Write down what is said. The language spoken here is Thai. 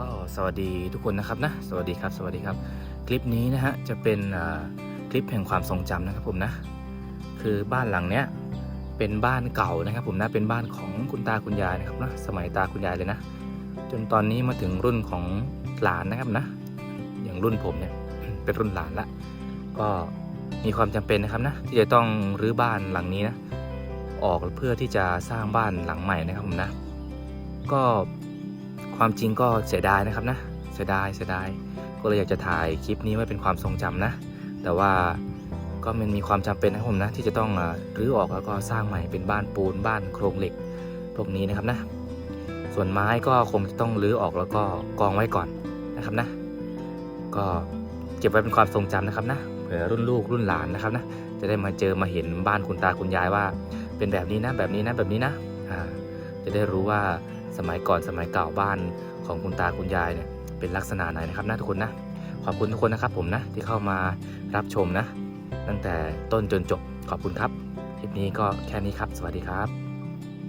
ก็สวัสดีทุกคนนะครับนะสวัสดีครับ สวัสดีครับ คลิปนี้นะฮะจะเป็นคลิปแห่งความทรงจำนะครับผมนะ คือบ้านหลังเนี้ยเป็นบ้านเก่านะครับ ผมนะเป็นบ้านของคุณตาคุณยายนะครับนะสมัยตาคุณยายเลยนะ จนตอนนี้มาถึงรุ่นของหลานนะครับนะ อย่างรุ่นผมเนี่ยเป็นรุ่นหลานละ ก็มีความจำเป็นนะครับนะที่จะต้องรื้อบ้านหลังนี้นะออกเพื่อที่จะสร้างบ้านหลังใหม่นะครับผมนะ ก็ ความจริงก็เสียดายนะครับนะ เสียดายเสียดาย ก็เลยอยากจะถ่ายคลิปนี้ไว้เป็นความทรงจำนะ แต่ว่าก็มันมีความจำเป็นนะผมนะ ที่จะต้องรื้อออกแล้วก็สร้างใหม่เป็นบ้านปูนบ้านโครงเหล็กพวกนี้นะครับนะ ส่วนไม้ก็คงจะต้องรื้อออกแล้วก็กองไว้ก่อนนะครับนะ ก็เก็บไว้เป็นความทรงจำนะครับนะเผื่อรุ่นลูกรุ่นหลานนะครับนะจะได้มาเจอมาเห็นบ้านคุณตาคุณยายว่า เป็นแบบนี้นะแบบนี้นะแบบนี้นะอ่าจะได้รู้ว่า สมัยก่อนสมัยเก่าบ้านของคุณตาคุณยายเนี่ยเป็นลักษณะไหนนะครับนะทุกคนนะขอบคุณทุกคนนะครับผมนะที่เข้ามารับชมนะ ตั้งแต่ต้นจนจบขอบคุณครับคลิปนี้ก็แค่นี้ครับ สวัสดีครับ